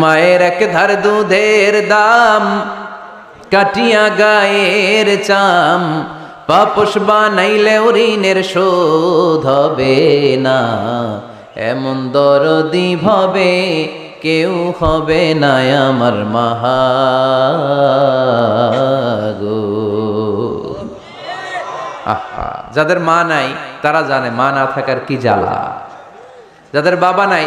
মায়ের এক ধার দুধের দাম, কাটিয়া গায়ের চাম পাপস বানাইলে ঋণের শোধ হবে না। এমন দরদি ভাবে কেউ হবে না আমার মাহাগো। আহা, যাদের মা নাই, তারা জানে মা না থাকার কি জ্বালা। যাদের বাবা নাই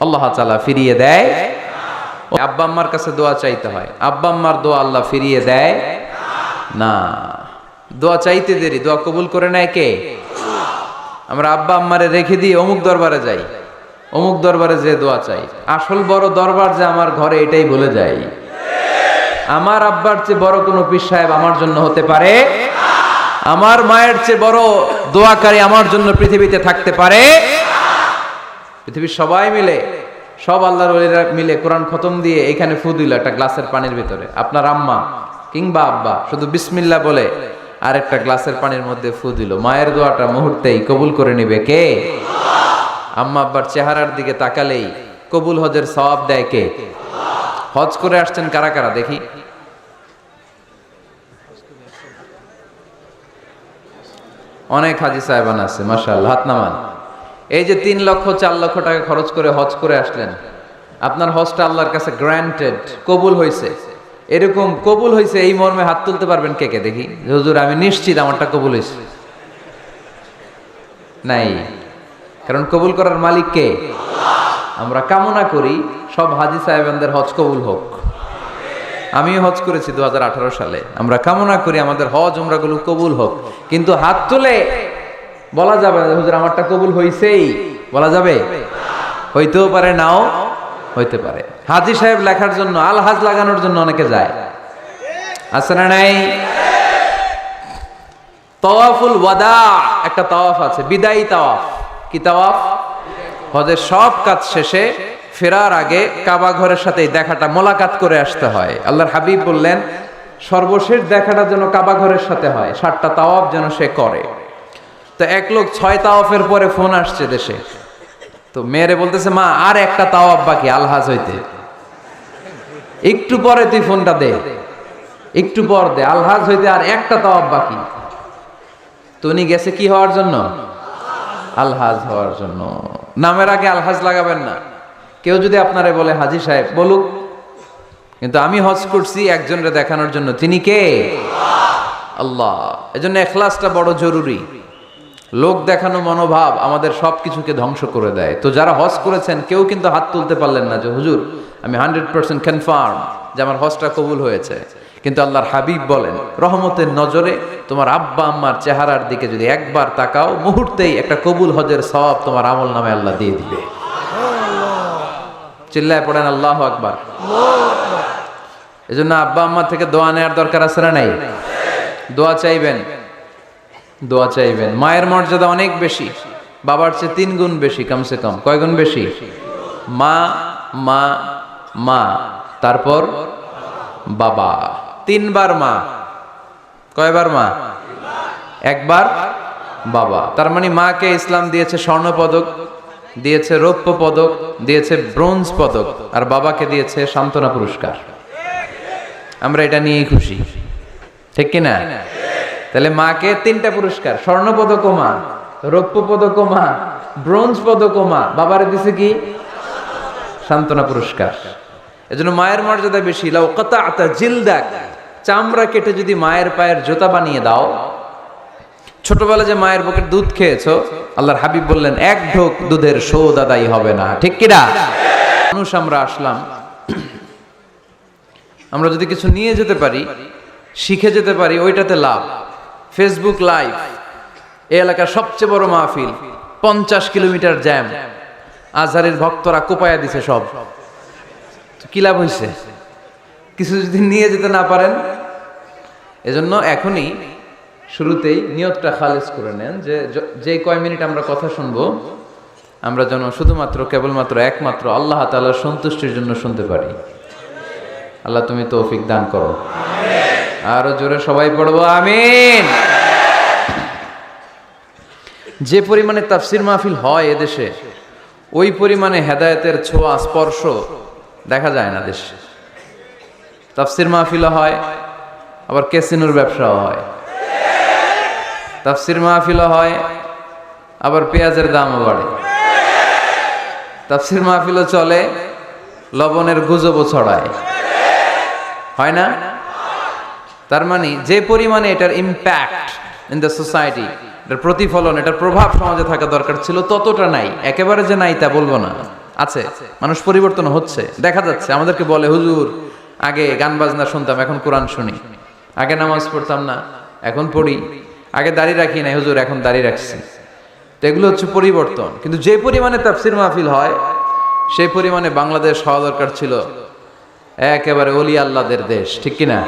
আল্লাহ তাআলা ফিরিয়ে দেয়। আব্বা আম্মার কাছে দোয়া চাইতে হয়। আব্বা আম্মার দোয়া আল্লাহ ফিরিয়ে দেয় না। দোয়া চাইতে দেরি, দোয়া কবুল করে নেয় কে? আমরা আব্বা আম্মারে রেখে দিয়ে অমুক দরবারে যাই। অমুক দরবারে যে দোয়া চাই। আসল বড় দরবার যে আমার ঘরে এটাই বলে যাই। আমার আব্বার চেয়ে বড় কোনো পীর সাহেব আমার জন্য হতে পারে? আমার মায়ের চেয়ে বড় দোয়াকারী আমার জন্য পৃথিবীতে থাকতে পারে? পৃথিবীর সবাই মিলে, সব আল্লাহর ওলিরা মিলে কোরআন খতম দিয়ে এখানে ফু দিল একটা গ্লাসের পানির ভিতরে। আপনার আম্মা কিংবা আব্বা, শুধু বিসমিল্লা বলে আর একটা গ্লাসের পানির মধ্যে ফু দিল। মায়ের দোয়াটা মুহূর্তেই কবুল করে নিবে কে? আম্মা আব্বার চেহারার দিকে তাকালেই কবুল হজের সওয়াব দেয় কে? হজ করে আসছেন কারা কারা? দেখি। অনেক হাজি সাহেবান আছে, মাশাআল্লাহ, হাত নামান। এই যে তিন লক্ষ, চার লক্ষ টাকা খরচ করে হজ করে আসলেন, আপনার হজটা আল্লাহর কাছে গ্র্যান্টেড কবুল হয়েছে। এরকম কবুল হয়েছে, এই মর্মে হাত তুলতে পারবেন কে কে? দেখি, হুজুর, আমি নিশ্চিত আমারটা কবুল হয়েছে। নাই। কারণ কবুল করার মালিক কে? আমরা কামনা করি সব হাজি সাহেবানদের হজ কবুল হোক। আমিও হজ করেছি দু হাজার আঠারো সালে। আমরা কামনা করি আমাদের হজ উমরাগুলো কবুল হোক। কিন্তু হাত তুলে বলা যাবে না, হুজুর আমারটা কবুল হইছেই। বলা যাবে? হইতেও পারে নাও হইতে পারে। হাজি সাহেব লেখার জন্য আল হাজ লাগানোর জন্য অনেকে যায়। আছে না নাই? তওয়াফুল ওয়াদা একটা তাওয়াফ আছে বিদায়ী তাওয়াফ। কি তাওয়াফ? হজের সব কাজ শেষে ফেরার আগে কাবা ঘরের সাথে দেখাটা মোলাকাত করে আসতে হয়। আল্লাহর হাবিব বললেন সর্বশেষ দেখাটা যেন কাবা ঘরের সাথে হয় সাতটা তাওয়াফ যেন সে করে। তো এক লোক ছয় তাওয়াফের পরে ফোন আসছে দেশে। তো মেয়েরে বলতেছে, মা, আর একটা তাওয়াফ বাকি আলহাজ হইতে। একটু পরে তুই ফোনটা দে। একটু পর দে আলহাজ হইতে আর একটা তাওয়াফ বাকি। তো উনি গেছে কি হওয়ার জন্য? আলহাজ হওয়ার জন্য। নামের আগে আলহাজ লাগাবেন না। কেউ যদি আপনারে বলে, হাজি সাহেব, বলুক। কিন্তু আমি হজ করছি একজনরে দেখানোর জন্য। তিনি কে? আল্লাহ। এজন্য এখলাসটা বড় জরুরি। লোক দেখানো মনোভাব আমাদের সব কিছুকে ধ্বংস করে দেয়। তো যারা হজ করেছেন, কেউ কিন্তু হাত তুলতে পারলেন না যে, হুজুর, আমি হান্ড্রেড পার্সেন্ট কনফার্ম যে আমার হজটা কবুল হয়েছে। কিন্তু আল্লাহর হাবিব বলেন, রহমতের নজরে তোমার আব্বা আম্মার চেহারার দিকে যদি একবার তাকাও, মুহূর্তেই একটা কবুল হজের সব তোমার আমল নামে আল্লাহ দিয়ে দিবে। চিল্লায় পড়েন, আল্লাহ আকবার। এজন্য আব্বা আম্মা থেকে দোয়া নেওয়ার দরকার আছে না নাই? দোয়া চাইবেন? দোয়া চাইবেন। মায়ের মর্যাদা অনেক বেশি, বাবার চেয়ে তিন গুণ বেশি, কমসে কম। কয় গুণ বেশি? মা মা মা, তারপর বাবা। তিনবার মা। কয়বার মা? একবার বাবা। তার মানে মাকে ইসলাম দিয়েছে স্বর্ণ পদক দিয়েছে রৌপ্য পদক, দিয়েছে ব্রোঞ্জ পদক, আর বাবাকে দিয়েছে সান্ত্বনা পুরস্কার। আমরা এটা নিয়েই খুশি। ঠিক কিনা? তাহলে মাকে তিনটা পুরস্কার স্বর্ণ পদক মা রৌপ্য পদক মা ব্রোঞ্জ পদক মা বাবারে দিছে কি? সান্ত্বনা পুরস্কার। এজন্য মায়ের মর্যাদা বেশি। লাউ কাতা জিলদাক, চামড়া কেটে যদি মায়ের পায়ের জুতা বানিয়ে দাও। ছোটবেলা যে মায়ের বুকের দুধ খেয়েছো, আল্লাহর হাবিব বললেন, এক ঢোক দুধের শোধ আদায় হবে না। ঠিক কিনা মানুষ আমরা আসলাম। আমরা যদি কিছু নিয়ে যেতে পারি, শিখে যেতে পারি, ওইটাতে লাভ। ফেসবুক লাইভ এই এলাকার সবচেয়ে বড় মাহফিল, পঞ্চাশ কিলোমিটার জ্যাম। আজহারের ভক্তরা কোপায়া দিছে সব। কি লাভ হয়েছে কিছু যদি নিয়ে যেতে না পারেন, এজন্য এখনই শুরুতেই নিয়তটা খালেজ করে নেন যে য- কয় মিনিট আমরা কথা শুনব, আমরা যেন শুধুমাত্র, কেবলমাত্র একমাত্র আল্লাহ তাআলার সন্তুষ্টির জন্য শুনতে পারি। আল্লাহ তুমি তৌফিক দান করো। আরও জোরে সবাই পড়ব, আমিন। যে পরিমাণে তাফসির মাহফিল হয় এদেশে, ওই পরিমাণে হেদায়েতের ছোঁয়া, স্পর্শ দেখা যায় না দেশে। তাফসির মাহফিলও হয়, আবার ক্যাসিনোর ব্যবসাও হয়। তাফসির মাহফিলও হয়, আবার পেঁয়াজের দামও বাড়ে। তাফসির মাহফিলও চলে, লবণের গুজবও ছড়ায়। হয় না? তার মানে যে পরিমাণে এটার ইম্প্যাক্ট ইন দ্য সোসাইটি এটার প্রতিফলন, এটার প্রভাব সমাজে থাকা দরকার ছিল ততটা নাই। একেবারে যে নাই তা বলব না। আছে, মানুষ পরিবর্তন হচ্ছে, দেখা যাচ্ছে। আমাদেরকে বলে, হুজুর, আগে গান বাজনা শুনতাম, এখন কোরআন শুনি। আগে নামাজ পড়তাম না, এখন পড়ি। আগে দাড়ি রাখি নাই, হুজুর, এখন দাড়ি রাখছি। তো এগুলো হচ্ছে পরিবর্তন। কিন্তু যে পরিমাণে তাফসির মাহফিল হয়, সেই পরিমাণে বাংলাদেশ হওয়া দরকার ছিল। একেবারে অলি আল্লাদের দেশ, ঠিক কিনা?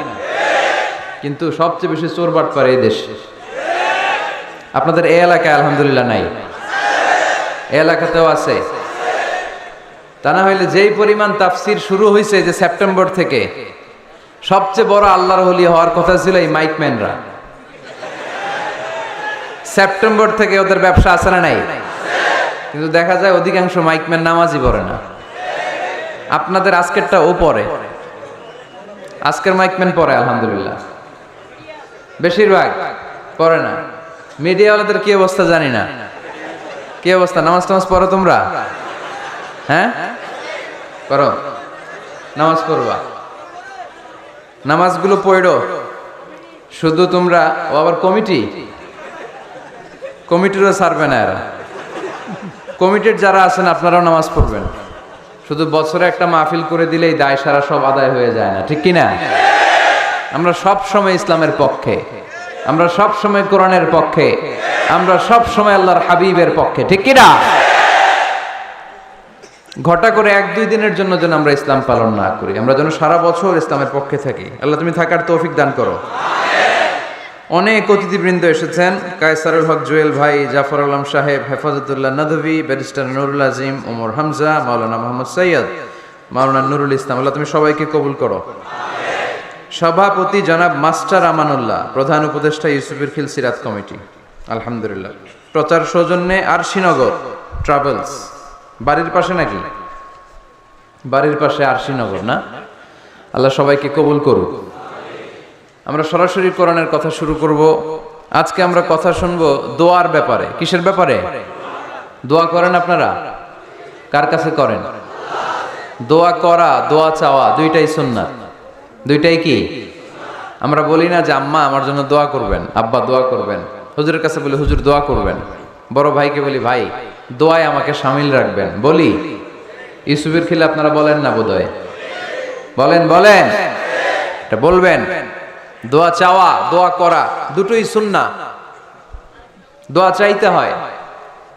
কিন্তু সবচেয়ে বেশি চোর বাটপার এই দেশ। আপনাদের এই এলাকায় আলহামদুলিল্লাহ নাই। এই এলাকাতেও আছে। তা না হইলে যেই পরিমাণ তাফসির শুরু হয়েছে যে সেপ্টেম্বর থেকে, সবচেয়ে বড় আল্লাহর হলি হওয়ার কথা ছিল এই মাইকম্যানরা সেপ্টেম্বর থেকে ওদের ব্যবসা আছে না নাই? কিন্তু দেখা যায় অধিকাংশ মাইকম্যান নামাজই পড়ে না। আপনাদের আজকেরটা ও পড়ে। আজকের মাইকম্যান পরে আলহামদুলিল্লাহ। বেশিরভাগ পড়ে না। মিডিয়াওয়ালাদের কি অবস্থা জানি না। কি অবস্থা? নামাজ টামাজ পড়ো তোমরা? হ্যাঁ? করো নামাজ পড়বা। নামাজগুলো পড়ো। শুধু তোমরা, ও আবার কমিটি? কমিটিরও ছাড়বে না এরা। কমিটির যারা আছেন, আপনারাও নামাজ পড়বেন। শুধু বছরে একটা মাহফিল করে দিলেই দায় সারা সব আদায় হয়ে যায় না, ঠিক কি না? আমরা সব সময় ইসলামের পক্ষে। আমরা সব সময় কোরআনের পক্ষে। আমরা সব সময় আল্লাহর হাবিবের পক্ষে। ঠিক কি না ঘটা করে এক দুই দিনের জন্য যেন আমরা ইসলাম পালন না করি। আমরা যেন সারা বছর ইসলামের পক্ষে থাকি। আল্লাহ, তুমি থাকার তৌফিক দান করো। অনেক অতিথিবৃন্দ এসেছেন। কায়সারুল হক, জুয়েল ভাই, জাফর আলম সাহেব, হেফাজতুল্লাহ নদভী, ব্যারিস্টার নুরুল আজিম, ওমর হামজা, মাওলানা মোহাম্মদ সৈয়দ, মাওলানা নুরুল ইসলাম। আল্লাহ, তুমি সবাইকে কবুল করো। সভাপতি জনাব মাস্টার আমানুল্লাহ, প্রধান উপদেষ্টা ইউসুফের খিল সিরাত কমিটি। আলহামদুলিল্লাহ। প্রচার সৌজন্যে আরশিনগর ট্রাভেলস। বাড়ির পাশে নাকি? বাড়ির পাশে আরশিনগর, না? আল্লাহ সবাইকে কবুল করুক। আমরা সরাসরি কোরআনের কথা শুরু করব। আজকে আমরা কথা শুনব দোয়ার ব্যাপারে। কিসের ব্যাপারে? দোয়া করেন আপনারা? কার কাছে করেন? দোয়া করা, দোয়া চাওয়া, দুইটাই সুন্নাত। দুইটাই কি? আমরা বলি না যে আম্মা আমার জন্য দোয়া করবেন, আব্বা দোয়া করবেন। হুজুরের কাছে বলি, হুজুর, দোয়া করবেন। বড় ভাইকে বলি, ভাই, দোয়ায় আমাকে সামিল রাখবেন। বলি। ইউসুফের খিলে আপনারা বলেন না বোধহয়? বলেন বলেন। এটা বলবেন। দোয়া চাওয়া, দোয়া করা, দুটোই সুন্না দোয়া চাইতে হয়।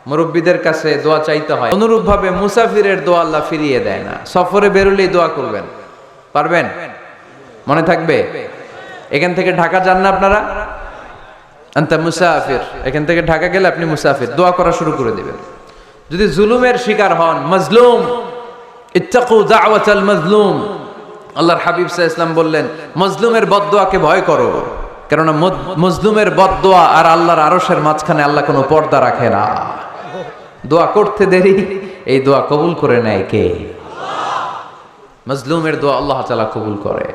মুরব্বীদের কাছে দোয়া চাইতে হয়। অনুরূপভাবে মুসাফিরের দোয়া আল্লাহ ফিরিয়ে দেয় না। সফরে বেরোলেই দোয়া করবেন। পারবেন? মনে থাকবে? এখান থেকে ঢাকা যান না আপনারা? আন্তা মুসাফির। এখান থেকে ঢাকা গেলে আপনি মুসাফির। দোয়া করা শুরু করে দিবেন। যদি জুলুমের শিকার হন, মজলুম। মজলুম। আল্লাহর হাবিব সাহ ইসলাম বললেন, মজলুমের বদদোয়াকে ভয় করো। কেননা মজলুমের বদদোয়া আর আল্লাহর আরশের মাঝখানে আল্লাহ কোনো পর্দা রাখে না। দোয়া করতে দেরি, এই দোয়া কবুল করে নেয় কে? মজলুমের দোয়া আল্লাহ তাআলা কবুল করে।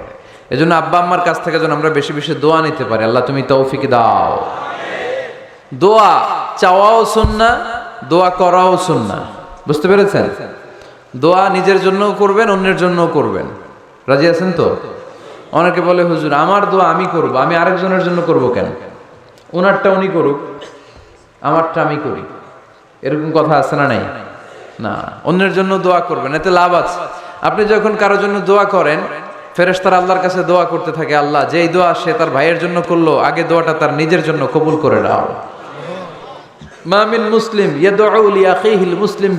এজন্য আব্বা আম্মার কাছ থেকে যেন আমরা বেশি বেশি দোয়া নিতে পারি। আল্লাহ তুমি তৌফিক দাও। দোয়া চাওয়াও সুন্না, দোয়া করাও সুন্না। বুঝতে পেরেছেন? দোয়া নিজের জন্যও করবেন, অন্যের জন্যও করবেন। রাজি আছেন তো? অনেকে বলে, হুজুর, আমার দোয়া আমি করব, আমি আরেকজনের জন্য করব কেন? ওনারটা উনি করুক, আমারটা আমি করি। এরকম কথা আছে না নাই? না, অন্যের জন্য দোয়া করবেন, এতে লাভ আছে। আপনি যখন কারোর জন্য দোয়া করেন ফেরেশতারা আল্লাহর কাছে দোয়া করতে থাকে, আল্লাহ, যেই দোয়া সে তার ভাইয়ের জন্য করল, আগে দোয়াটা তার নিজের জন্য কবুল করে নাও। মামিন মুসলিম মুসলিম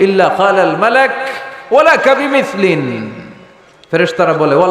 ইল্লা ফেরেশতারা বলে, ওলা